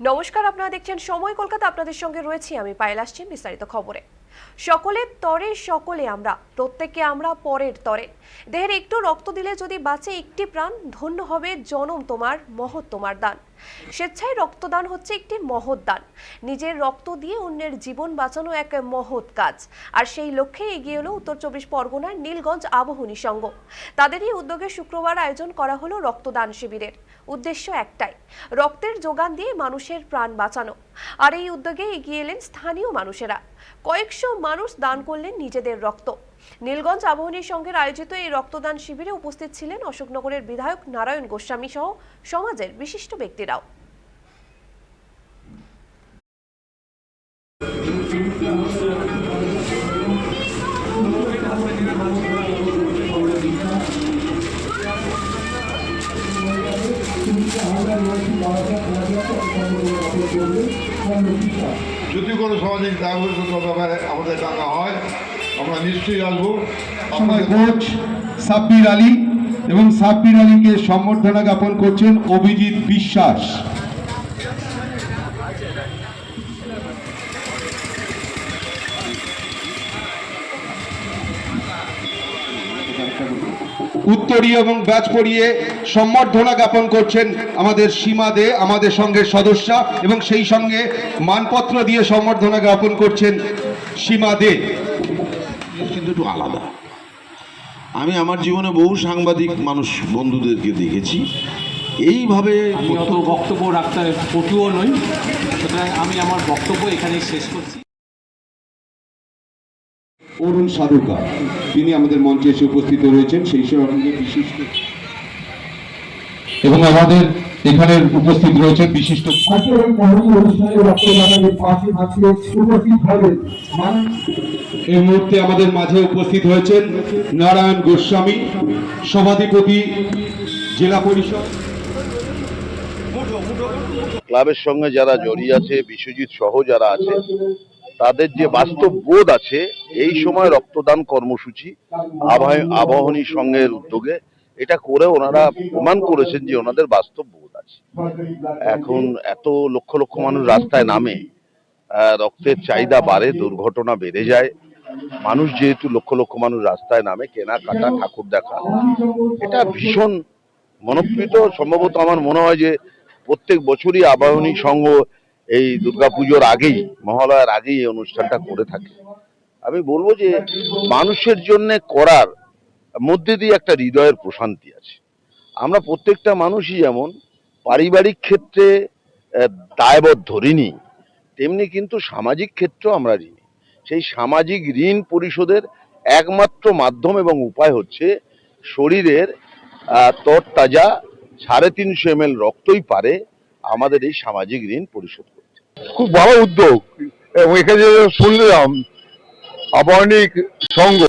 নমস্কার, আপনারা দেখছেন সময় কলকাতা। আপনাদের সঙ্গে রয়েছি আমি পায়েল আসছি বিস্তারিত খবরে। সকলে তরে, সকলে আমরা। প্রত্যেকে আমরা পরের তরে। দেহের একটু রক্ত দিলে যদি বাঁচে একটি প্রাণ, ধন্য হবে জনম তোমার, মহৎ তোমার দান। স্বেচ্ছায় রক্তদান হচ্ছে একটি মহৎ দান। নিজের রক্ত দিয়ে অন্যের জীবন বাঁচানো এক মহৎ কাজ। আর সেই লক্ষ্যে এগিয়ে এলো উত্তর চব্বিশ পরগনার নীলগঞ্জ আবহনী সংঘ। তাদেরই উদ্যোগে শুক্রবার আয়োজন করা হলো রক্তদান শিবিরের। উদ্দেশ্য একটাই, রক্তের যোগান দিয়ে মানুষের প্রাণ বাঁচানো। আর এই উদ্যোগে এগিয়ে এলেন স্থানীয় মানুষেরা। কয়েকশো মানুষ দান করলেন নিজেদের রক্ত। নীলগঞ্জ আবহনী সংঘের আয়োজিত এই রক্তদান শিবিরে উপস্থিত ছিলেন অশোকনগরের বিধায়ক নারায়ণ গোস্বামী সহ সমাজের বিশিষ্ট ব্যক্তিরাও। যদি কোনো সামাজিক দায়বদ্ধতার ব্যাপারে আমাদের ডাকা হয় আমরা নিশ্চয়ই আসব। কোচ সাব্বির আলী এবং সাব্বির আলীকে সম্বর্ধনা জ্ঞাপন করছেন অভিজিৎ বিশ্বাস। উত্তরী এবং ব্যাচ পড়িয়ে সম্বর্ধনা জ্ঞাপন করছেন আমাদের সীমা দে আমাদের সঙ্গে সদস্যা এবং সেই সঙ্গে মানপত্র দিয়ে সম্বর্ধনা জ্ঞাপন করছেন সীমা দে। কিন্তু একটু আলাদা। আমি আমার জীবনে বহু সাংবাদিক মানুষ বন্ধুদেরকে দেখেছি। এইভাবে বক্তব্য রাখতে পটুও নই। সুতরাং আমি আমার বক্তব্য এখানেই শেষ করছি। অরুণ সাধুকা তিনি আমাদের মঞ্চে এসে উপস্থিত রয়েছেন। সেই সঙ্গে বিশিষ্ট এবং আমাদের এখানে উপস্থিত রয়েছেন বিশিষ্ট এই মুহূর্তে আমাদের মাঝে উপস্থিত হয়েছেন নারায়ণ গোস্বামী সভাধিপতি জেলা পরিষদ। ক্লাবের সঙ্গে যারা জড়িয়ে আছে বিশ্বজিৎ সহ যারা আছে তাদের যে বাস্তব বোধ আছে, এই সময় রক্তদান কর্মসূচি আবাহনী সংঘের উদ্যোগে এটা করে ওনারা প্রমাণ করেছেন যে ওনাদের বাস্তব বোধ আছে। এখন এত লক্ষ লক্ষ মানুষ রাস্তায় নামে রক্তের চাহিদা বাড়ে, দুর্ঘটনা বেড়ে যায়। মানুষ যেহেতু লক্ষ লক্ষ মানুষ রাস্তায় নামে, কেনাকাটা, ঠাকুর দেখা, এটা ভীষণ মনপ্রীত সম্ভবত আমার মনে হয় যে প্রত্যেক বছরই আবাহনী সংঘ এই দুর্গাপুজোর আগেই, মহালয়ার আগেই এই অনুষ্ঠানটা করে থাকে। আমি বলব যে মানুষের জন্য করার মধ্যে দিয়ে একটা হৃদয়ের প্রশান্তি আছে। আমরা প্রত্যেকটা মানুষই যেমন পারিবারিক ক্ষেত্রে দায়বদ্ধ ঋণী, তেমনি কিন্তু সামাজিক ক্ষেত্রেও আমরা ঋণী। সেই সামাজিক ঋণ পরিশোধের একমাত্র মাধ্যম এবং উপায় হচ্ছে শরীরের তরতাজা সাড়ে তিনশো এম রক্তই পারে আমাদের এই সামাজিক ঋণ পরিশোধ খুব ভালো উদ্যোগ। এবং এখানে শুনলাম, আবাহনিক সংঘ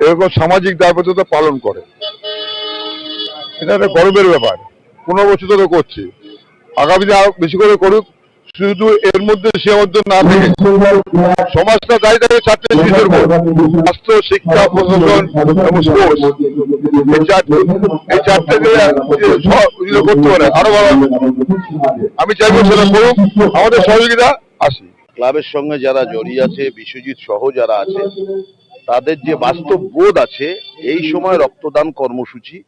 এরকম সামাজিক দায়বদ্ধতা পালন করে। এটা একটা গর্বের ব্যাপার। পনেরো বছর ধরে করছে। আগামীতে বেশি করে করুক শুধু এর মধ্যে সীমাবদ্ধ না থেকে। সমাজটা দায়ী চারটে জিনিসের উপর স্বাস্থ্য, শিক্ষা, প্রশাসন এবং স্পোর্টস এই চারটে এগুলো করতে পারে। আরও ভালো আমি চাইব সেটা করুক। আমাদের সহযোগিতা আসি। ক্লাবের সঙ্গে যারা জড়িয়ে আছে, বিশ্বজিৎ সহ যারা আছে, তাদের যে বাস্তব বোধ আছে, এই সময় রক্তদান কর্মসূচি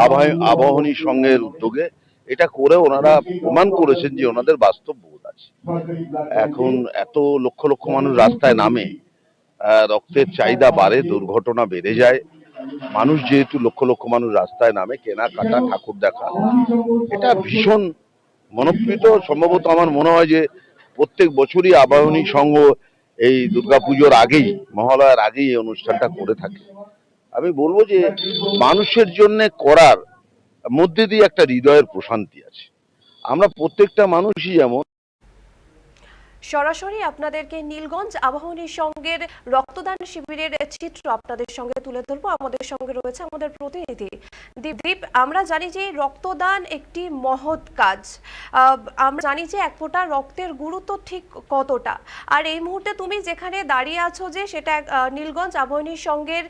আবাহ- আবাহনী সংঘের উদ্যোগে, এটা করে ওনারা প্রমাণ করেছেন যে ওনাদের বাস্তব বোধ। আছে এখন এত লক্ষ লক্ষ মানুষ রাস্তায় নামে রক্তের চাহিদা বাড়ে, দুর্ঘটনা বেড়ে যায়। মানুষ যেহেতু লক্ষ লক্ষ মানুষ রাস্তায় নামে, কেনাকাটা, ঠাকুর দেখা, এটা ভীষণ মনপ্রীত সম্ভবত আমার মনে হয় যে প্রত্যেক বছরই আবাহনী সংঘ এই দুর্গাপুজোর আগেই, মহালয়ার আগেই এই অনুষ্ঠানটা করে থাকে। আমি বলব যে মানুষের জন্য করার মধ্যে দিয়ে একটা হৃদয়ের প্রশান্তি আছে। আমরা প্রত্যেকটা মানুষই যেমন সরাসরি আপনাদেরকে নীলগঞ্জ আবাহনী সংঘের রক্তদান শিবিরের চিত্র আপনাদের সঙ্গে তুলে ধরবো। আমাদের সঙ্গে রয়েছে আমাদের প্রতিনিধি দীপ আমরা জানি যে রক্তদান একটি মহৎ কাজ। আমরা জানি যে এক ফোঁটা রক্তের গুরুত্ব ঠিক কতটা। আর এই মুহূর্তে তুমি যেখানে দাঁড়িয়ে আছো যে সেটা নীলগঞ্জ আবাহনী সংঘের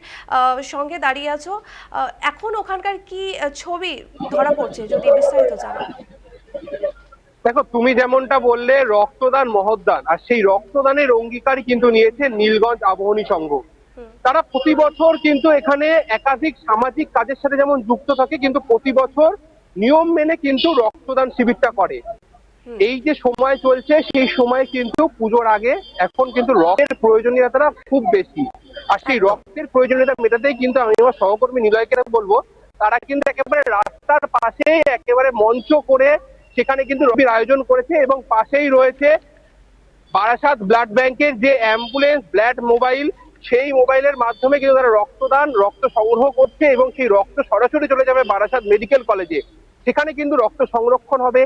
সঙ্গে দাঁড়িয়ে আছো এখন ওখানকার কি ছবি ধরা পড়ছে যদি বিস্তারিত জানো দেখো তুমি যেমনটা বললে রক্তদান মহৎদান আর সেই রক্তদানের অঙ্গীকারই কিন্তু নিয়েছে নীলগঞ্জ আবহনী সংঘ। তারা প্রতি বছর কিন্তু এখানে একাধিক সামাজিক কাজের সাথে যেমন যুক্ত থাকে কিন্তু প্রতি বছর নিয়ম মেনে কিন্তু রক্তদান শিবিরটা করে। এই যে সময় চলছে সেই সময় কিন্তু পুজোর আগে এখন কিন্তু রক্তের প্রয়োজনীয়তাটা খুব বেশি। আর সেই রক্তের প্রয়োজনীয়তা মেটাতেই কিন্তু আমি আমার সহকর্মী নিলয়কে বলব তারা কিন্তু একেবারে রাস্তার পাশেই একেবারে মঞ্চ করে সেখানে কিন্তু রবির আয়োজন করেছে এবং পাশেই রয়েছে বারাসাত ব্লাড ব্যাংকের যে অ্যাম্বুলেন্স, ব্লাড মোবাইল, সেই মোবাইলের মাধ্যমে কিন্তু তারা রক্তদান, রক্ত সংগ্রহ করছে এবং সেই রক্ত সরাসরি চলে যাবে বারাসাত মেডিকেল কলেজে। সেখানে কিন্তু রক্ত সংরক্ষণ হবে।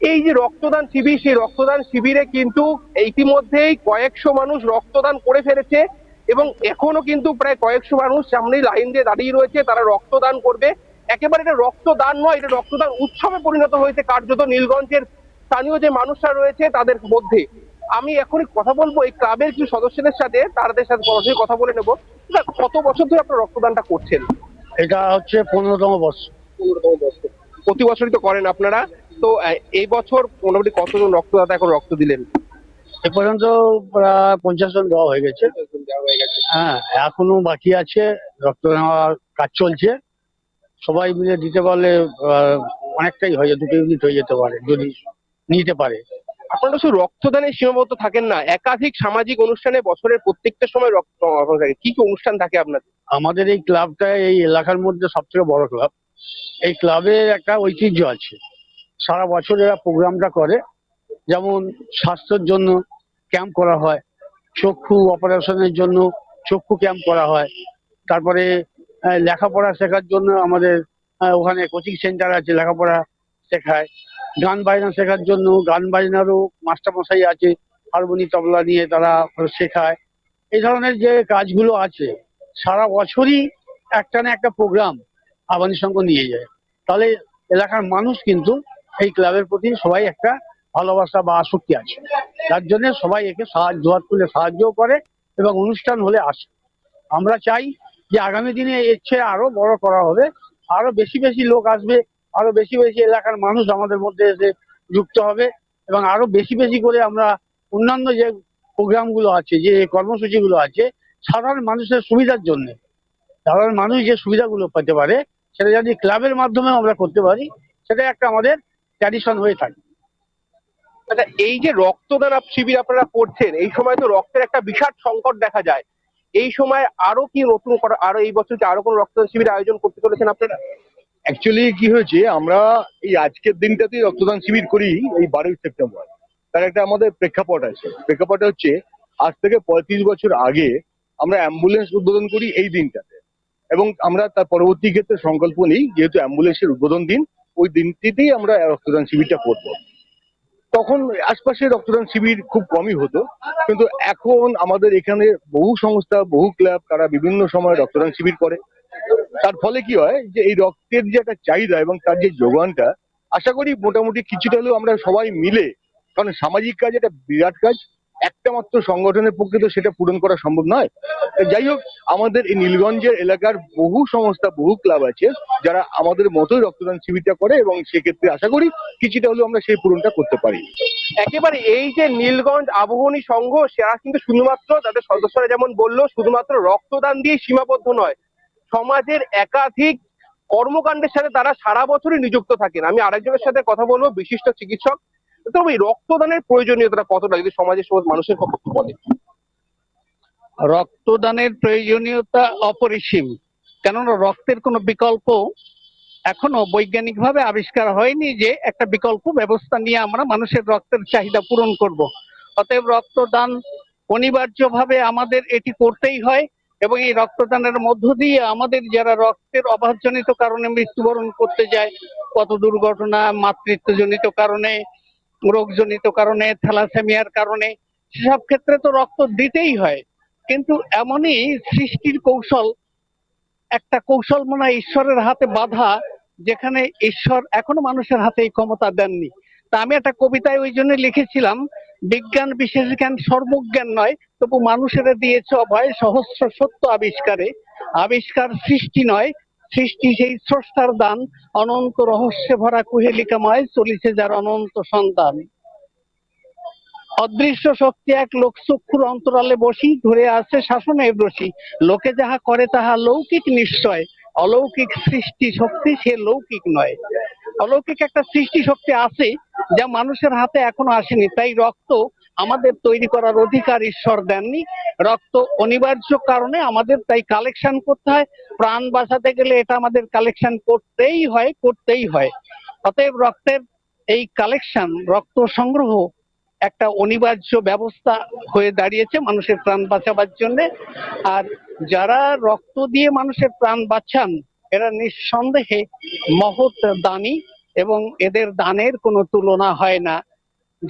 এই যে রক্তদান শিবির, সেই রক্তদান শিবিরে কিন্তু ইতিমধ্যেই কয়েকশো মানুষ রক্তদান করে ফেলেছে এবং এখনও কিন্তু প্রায় কয়েকশো মানুষ সামনেই লাইন দিয়ে দাঁড়িয়ে রয়েছে। তারা রক্তদান করবে। একেবারে এটা রক্তদান নয় এটা রক্তদান উৎসবে পরিণত হয়েছে কার্যত নীলগঞ্জের স্থানীয় যে মানুষরা রয়েছে তাদের মধ্যে। আমি এখনই কথা বলব এই ক্লাবের কিছু সদস্যদের সাথে তাদের সাথে সরাসরি কথা বলে নেব। কত বছর ধরে আপনারা রক্তদানটা করছেন? এটা হচ্ছে পনেরোতম বর্ষ। পনেরোতম বছর প্রতি বছরই তো করেন আপনারা। তো এই বছর মোটামুটি কতজন রক্তদাতা এখন রক্ত দিলেন? এ পর্যন্ত প্রায় পঞ্চাশ জন দেওয়া হয়ে গেছে। হ্যাঁ এখনও বাকি আছে রক্ত নেওয়ার কাজ চলছে। সবাই মিলে দিতে পারলে অনেকটাই হয়ে দুটো ইউনিট হয়ে যেতে পারে যদি নিতে পারে। আপনারা শুধু রক্তদানে সীমাবদ্ধ থাকেন না একাধিক সামাজিক অনুষ্ঠানে বছরের প্রত্যেকটা সময় রক্ত থাকে কি কি অনুষ্ঠান থাকে আপনাদের? আমাদের এই ক্লাবটা এই এলাকার মধ্যে সব থেকে বড় ক্লাব। এই ক্লাবের একটা ঐতিহ্য আছে। সারা বছর এরা প্রোগ্রামটা করে। যেমন স্বাস্থ্যের জন্য ক্যাম্প করা হয় চক্ষু অপারেশনের জন্য চক্ষু ক্যাম্প করা হয়। তারপরে লেখাপড়া শেখার জন্য আমাদের ওখানে কোচিং সেন্টার আছে, লেখাপড়া শেখায়। গান বাজনা শেখার জন্য, গান বাজনারও মাস্টারমশাই আছে, হারমোনি, তবলা নিয়ে তারা শেখায়। এই ধরনের যে কাজগুলো আছে, সারা বছরই একটা না একটা প্রোগ্রাম আবানি সংঘ নিয়ে যায়। তাহলে এলাকার মানুষ কিন্তু এই ক্লাবের প্রতি সবাই একটা ভালোবাসা বা আসক্তি আছে। যার জন্য সবাই একে সাহায্য হাত তুলে সাহায্য করে এবং অনুষ্ঠান হলে আসে। আমরা চাই যে আগামী দিনে এর চেয়ে আরও বড় করা হবে। আরও বেশি বেশি লোক আসবে, আরও বেশি বেশি এলাকার মানুষ আমাদের মধ্যে এসে যুক্ত হবে এবং আরও বেশি বেশি করে আমরা অন্যান্য যে প্রোগ্রামগুলো আছে, যে কর্মসূচিগুলো আছে, সাধারণ মানুষের সুবিধার জন্য, সাধারণ মানুষ যে সুবিধাগুলো পেতে পারে, সেটা যদি ক্লাবের মাধ্যমে আমরা করতে পারি, সেটা একটা আমাদের ট্র্যাডিশন হয়ে থাকে। আচ্ছা এই যে রক্তদান শিবির আপনারা করছেন, এই সময় তো রক্তের একটা বিশাল সংকট দেখা যায়। এই সময় আরও কি নতুন করা, আরও এই বছর কি আরও কোনো রক্তদান শিবির আয়োজন করতে চলেছেন আপনারা? অ্যাকচুয়ালি কি হয়েছে, আমরা এই আজকের দিনটাতেই রক্তদান শিবির করি, এই বারোই সেপ্টেম্বর। তার একটা আমাদের প্রেক্ষাপট আছে। প্রেক্ষাপট হচ্ছে, আজ থেকে পঁয়ত্রিশ বছর আগে আমরা অ্যাম্বুলেন্স উদ্বোধন করি এই দিনটাতে। এবং আমরা তার পরবর্তী ক্ষেত্রে সংকল্প নিই, যেহেতু অ্যাম্বুলেন্সের উদ্বোধন দিন, ওই দিনটিতেই আমরা রক্তদান শিবিরটা করব। তখন আশপাশে রক্তদান শিবির খুব কমই হতো। কিন্তু এখন আমাদের এখানে বহু সংস্থা, বহু ক্লাব তারা বিভিন্ন সময় রক্তদান শিবির করে। তার ফলে কি হয় যে এই রক্তের যে একটা চাহিদা এবং তার যে যোগানটা, আশা করি মোটামুটি কিছুটা হলেও আমরা সবাই মিলে, কারণ সামাজিক কাজ একটা বিরাট কাজ একটা মাত্র সংগঠনের পক্ষে তো সেটা পূরণ করা সম্ভব নয়। যাই হোক, আমাদের এই নীলগঞ্জের এলাকার বহু সংস্থা, বহু ক্লাব আছে, যারা আমাদের মতোই রক্তদান শিবিরটা করে এবং সেক্ষেত্রে আশা করি কিছুটা হলেও আমরা সেই পূরণটা করতে পারি। একেবারে এই যে নীলগঞ্জ আবহনী সংঘ, সেরা কিন্তু শুধুমাত্র তাদের সদস্যরা যেমন বলল, শুধুমাত্র রক্তদান দিয়ে সীমাবদ্ধ নয়, সমাজের একাধিক কর্মকাণ্ডের সাথে তারা সারা বছরই নিযুক্ত থাকেন। আমি আরেকজনের সাথে কথা বলব, বিশিষ্ট চিকিৎসক তবে রক্তদানের প্রয়োজনীয়তা কতটা, যদি সমাজের সব মানুষের পক্ষে বলে রক্তদানের প্রয়োজনীয়তা অপরিসীম, কেননা রক্তের কোনো বিকল্প এখনও বৈজ্ঞানিকভাবে আবিষ্কার হয়নি যে একটা বিকল্প ব্যবস্থা নিয়ে আমরা মানুষের রক্তের চাহিদা পূরণ করব। অতএব রক্তদান অনিবার্যভাবে আমাদের এটি করতেই হয় এবং এই রক্তদানের মধ্য দিয়ে আমাদের যারা রক্তের অভাবজনিত কারণে মৃত্যুবরণ করতে যায় কত দুর্ঘটনা, মাতৃত্বজনিত কারণে রোগজনিত কারণে, থ্যালাসেমিয়ার কারণে, সেসব ক্ষেত্রে তো রক্ত দিতেই হয়। কিন্তু এমনই সৃষ্টির কৌশল, একটা কৌশল মনে ঈশ্বরের হাতে বাধা, যেখানে ঈশ্বর এখনও মানুষের হাতে এই ক্ষমতা দেননি। তা আমি একটা কবিতায় ওই জন্য লিখেছিলাম, বিজ্ঞান বিশেষ জ্ঞান সর্বজ্ঞান নয়, তবু মানুষেরা দিয়েছে অভয় সহস্র সত্য আবিষ্কারে। আবিষ্কার সৃষ্টি নয় সৃষ্টি সেই স্রষ্টার দান। অনন্ত রহস্যে ভরা কুহেলিকাময় চলিছে যার অনন্ত সন্তান। অদৃশ্য শক্তি এক লোকচক্ষুর অন্তরালে বসি ধরে আছে শাসনে বসি লোকে যাহা করে তাহা লৌকিক নিশ্চয়। অলৌকিক সৃষ্টি শক্তি সে লৌকিক নয়। অলৌকিক একটা সৃষ্টি শক্তি আছে যা মানুষের হাতে এখনও আসেনি। তাই রক্ত আমাদের তৈরি করার অধিকার ঈশ্বর দেননি। রক্ত অনিবার্য কারণে আমাদের তাই কালেকশন করতে হয়। প্রাণ বাঁচাতে গেলে এটা আমাদের কালেকশন করতেই হয় করতেই হয়। অতএব রক্তের এই কালেকশন রক্ত সংগ্রহ একটা অনিবার্য ব্যবস্থা হয়ে দাঁড়িয়েছে মানুষের প্রাণ বাঁচাবার জন্য। আর যারা রক্ত দিয়ে মানুষের প্রাণ বাঁচান, এরা নিঃসন্দেহে মহৎ দানী এবং এদের দানের কোনো তুলনা হয় না।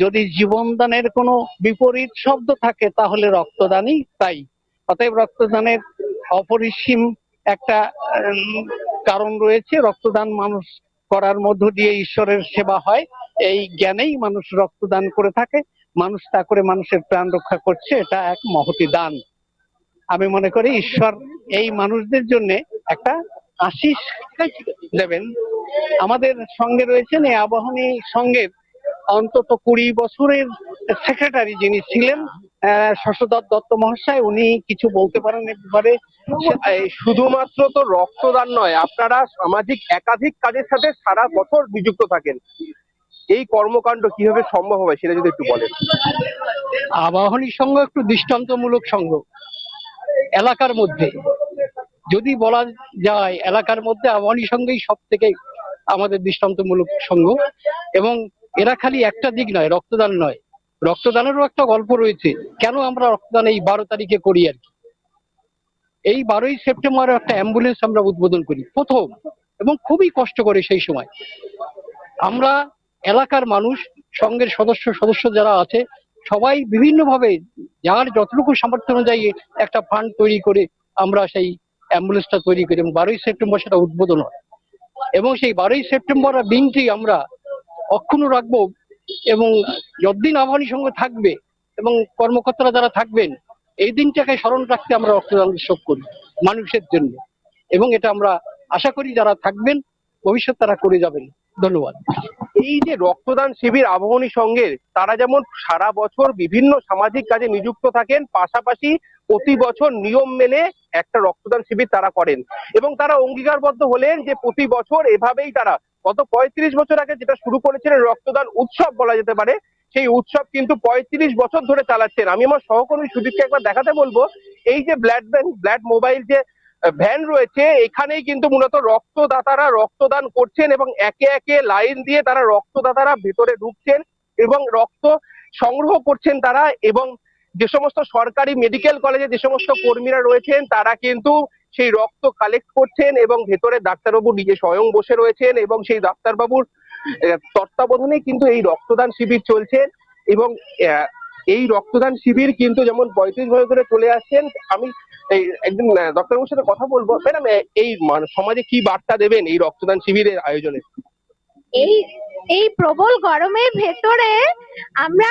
যদি জীবনদানের কোনো বিপরীত শব্দ থাকে, তাহলে রক্তদানই তাই। অতএব রক্তদানের অপরিসীম একটা কারণ রয়েছে। রক্তদান মানুষ করার মধ্য দিয়ে ঈশ্বরের সেবা হয়। এই জ্ঞানেই মানুষ রক্তদান করে থাকে। মানুষ তা করে মানুষের প্রাণ রক্ষা করছে। এটা এক মহতি দান। আমি মনে করি ঈশ্বর এই মানুষদের জন্য একটা আশিস দেবেন। আমাদের সঙ্গে রয়েছেন এই আবাহনী সঙ্গের অন্তত কুড়ি বছরের সেক্রেটারি যিনি ছিলেন শশধর দত্ত মহাশয় উনি কিছু বলতে পারেন এ ব্যাপারে শুধুমাত্র তো রক্তদান নয় আপনারা সামাজিক একাধিক কাজের সাথে সারা বছর নিযুক্ত থাকেন। এই কর্মকাণ্ড কীভাবে সম্ভব হবে সেটা যদি একটু বলেন। আবাহনী সংঘ একটু দৃষ্টান্তমূলক সংঘ। এলাকার মধ্যে যদি বলা যায় এলাকার মধ্যে আবাহনী সংঘই সব থেকে আমাদের দৃষ্টান্তমূলক সংঘ। এবং এরা খালি একটা দিক নয়, রক্তদান নয়। রক্তদানেরও একটা গল্প রয়েছে, কেন আমরা রক্তদান এই বারো তারিখে করি আর কি? এই বারোই সেপ্টেম্বর একটা অ্যাম্বুলেন্স আমরা উদ্বোধন করি, প্রথম, এবং খুবই কষ্ট করে সেই সময়। আমরা এলাকার মানুষ সঙ্গের সদস্য সদস্য যারা আছে, সবাই বিভিন্নভাবে, যার যতটুকু সামর্থ্য অনুযায়ী একটা ফান্ড তৈরি করে আমরা সেই অ্যাম্বুলেন্সটা তৈরি করি, এবং বারোই সেপ্টেম্বর সেটা উদ্বোধন হয়। এবং সেই বারোই সেপ্টেম্বর দিনটি আমরা অক্ষুণ্ণ রাখব এবং যতদিন আবাহনী সঙ্গে থাকবে এবং কর্মকর্তারা যারা থাকবেন, এই দিনটাকে স্মরণ রাখতে আমরা রক্তদান উৎসব করি মানুষের জন্য। এবং এটা আমরা আশা করি যারা থাকবেন, ভবিষ্যৎ তারা করে যাবেন। ধন্যবাদ। এই যে রক্তদান শিবির আবহনী সঙ্গের তারা যেমন সারা বছর বিভিন্ন সামাজিক কাজে নিযুক্ত থাকেন, পাশাপাশি প্রতি বছর নিয়ম মেনে একটা রক্তদান শিবির তারা করেন। এবং তারা অঙ্গীকারবদ্ধ হলেন যে প্রতি বছর এভাবেই তারা গত পঁয়ত্রিশ বছর আগে যেটা শুরু করেছিলেন রক্তদান উৎসব বলা যেতে পারে, সেই উৎসব কিন্তু পঁয়ত্রিশ বছর ধরে চালাচ্ছেন। আমি আমার সহকর্মী সুদীপকে একবার দেখাতে বলব, এই যে ব্লাড ব্যাংক, ব্লাড মোবাইল যে ভ্যান রয়েছে, এখানেই কিন্তু মূলত রক্তদাতারা রক্তদান করছেন এবং একে একে লাইন দিয়ে তারা রক্তদাতারা ভেতরে ঢুকছেন এবং রক্ত সংগ্রহ করছেন তারা এবং যে সমস্ত সরকারি মেডিকেল কলেজে যে সমস্ত কর্মীরা রয়েছেন, তারা কিন্তু সেই রক্ত কালেক্ট করছেন এবং ভেতরে ডাক্তারবাবু নিজে স্বয়ং বসে রয়েছেন এবং সেই ডাক্তারবাবুর তত্ত্বাবধানে কিন্তু এই রক্তদান শিবির চলছে এবং এই রক্তদান শিবির কিন্তু যেমন পঁয়ত্রিশ বছর ধরে চলে আসছেন, আমি এই একদিন ডক্টরবাবুর সাথে কথা বলব। ম্যাডাম এই সমাজে কি বার্তা দেবেন এই রক্তদান শিবিরের আয়োজনে? এই এই প্রবল গরমের ভেতরে আমরা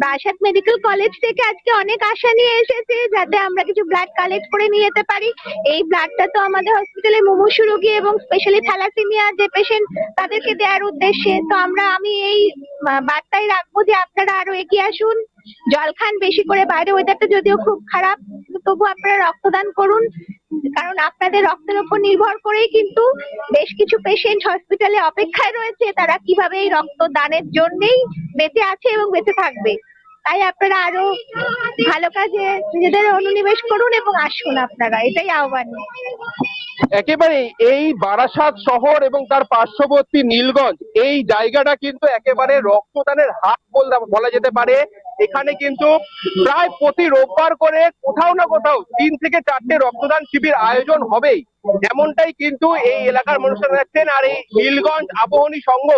বাসাত মেডিকেল কলেজ থেকে আজকে অনেক আশা নিয়ে এসেছি যাতে আমরা কিছু ব্লাড কালেক্ট করে নিয়ে যেতে পারি। এই ব্লাডটা তো আমাদের হসপিটালে মুমূর্ষু রোগী এবং স্পেশালি থ্যালাসেমিয়া যে পেশেন্ট তাদেরকে দেওয়ার উদ্দেশ্যে। তো আমরা আমি এই আহ, বার্তাই রাখব যে আপনারা আরও এগিয়ে আসুন। জল খান বেশি করে বাইরে ওয়েদারটা যদিও খুব খারাপ তবু আপনারা রক্তদান করুন। কারণ আপনাদের রক্তের উপর নির্ভর করেই কিন্তু বেশ কিছু পেশেন্ট হসপিটালে অপেক্ষায় রয়েছে। তারা কীভাবে এই রক্ত দানের জন্যেই বেঁচে আছে এবং বেঁচে থাকবে। তাই আপনারা আরও ভালো কাজে নিজেদের অনুনিবেশ করুন এবং আসুন আপনারা। এটাই আহ্বান। একেবারে এই বারাসাত শহর এবং তার পার্শ্ববর্তী নীলগঞ্জ, এই জায়গাটা কিন্তু একেবারে রক্তদানের হাট বল- বলা যেতে পারে। এখানে কিন্তু প্রায় প্রতি রোববার করে কোথাও না কোথাও তিন থেকে চারটে রক্তদান শিবির আয়োজন হবেই। এমনটাই কিন্তু এই এলাকার মানুষরা যাচ্ছেন আর এই নীলগঞ্জ আবহনী সংঘ,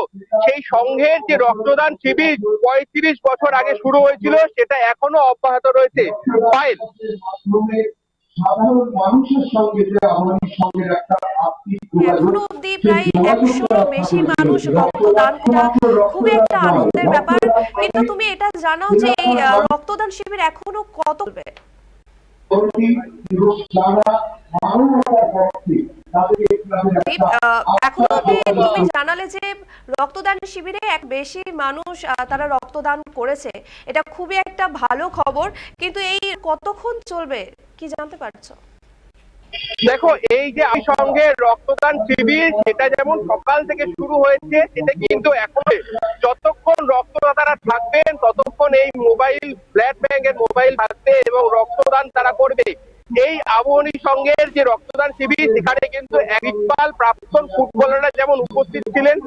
সেই সংঘের যে রক্তদান শিবির পঁয়ত্রিশ বছর আগে শুরু হয়েছিল, সেটা এখনও অব্যাহত রয়েছে। পায়েল সাধারণ মানুষের সঙ্গে যে আমাদের সঙ্গে একটা আত্মিক এখনও অব্দি প্রায় একশোর বেশি মানুষ রক্তদান করা খুবই একটা আনন্দের ব্যাপার। কিন্তু তুমি এটা জানাও যে এই রক্তদান শিবির এখনও কত এখনও তুমি জানালে যে রক্তদান শিবিরে এক বেশি মানুষ আহ, তারা রক্তদান করেছে এটা খুবই একটা ভালো খবর কিন্তু এই কতক্ষণ চলবে কি জানতে পারছ? দেখো, এই যে সঙ্গে রক্তদান শিবির, সেটা যেমন সকাল থেকে শুরু হয়েছে, সেটা কিন্তু এখন যতক্ষণ রক্তদাতারা থাকবেন, ততক্ষণ এই মোবাইল, ব্লাড ব্যাংকের মোবাইল থাকবে এবং রক্তদান তারা করবে। এই আবহনী সঙ্গের যে রক্তদান শিবির, সেখানে কিন্তু একপাল প্রাক্তন ফুটবলাররা যেমন উপস্থিত ছিলেন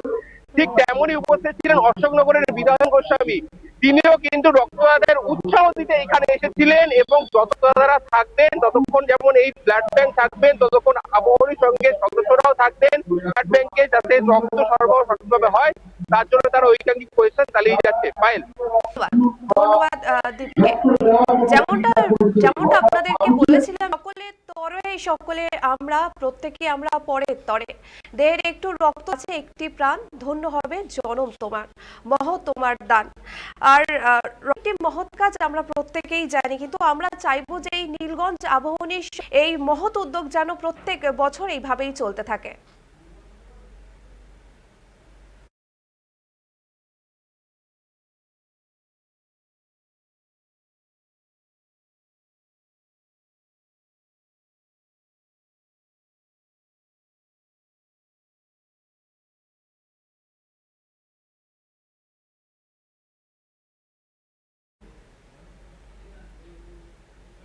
ঠিক তেমনই উপস্থিত ছিলেন অশোকনগরের বিধান গোস্বামী। তিনিও কিন্তু রক্তদানের উৎসাহ দিতে এখানে এসেছিলেন এবং যত তারা থাকবেন, ততক্ষণ যেমন এই ব্লাড ব্যাংক থাকবেন, ততক্ষণ আবহনী সঙ্গে সদস্যরাও থাকবেন ব্লাড ব্যাংকে যাতে রক্ত সরবরাহ সঠিকভাবে হয়, তার জন্য তারা ঐকান্তিক পরিশ্রম চালিয়ে যাচ্ছে। পায়েল ধন্যবাদ। যেমনটা যেমনটা আপনাদেরকে বলেছিলাম, সকলে তরে সকলে আমরা, প্রত্যেকে আমরা পরের তরে। দেহের একটু রক্ত আছে, একটি প্রাণ, ধন্য হবে জনম তোমার মহ তোমার দান। আর একটি মহৎ কাজ আমরা প্রত্যেকেই জানি, কিন্তু আমরা চাইব যে এই নীলগঞ্জ আবহনী এই মহৎ উদ্যোগ যেন প্রত্যেক বছর এইভাবেই চলতে থাকে।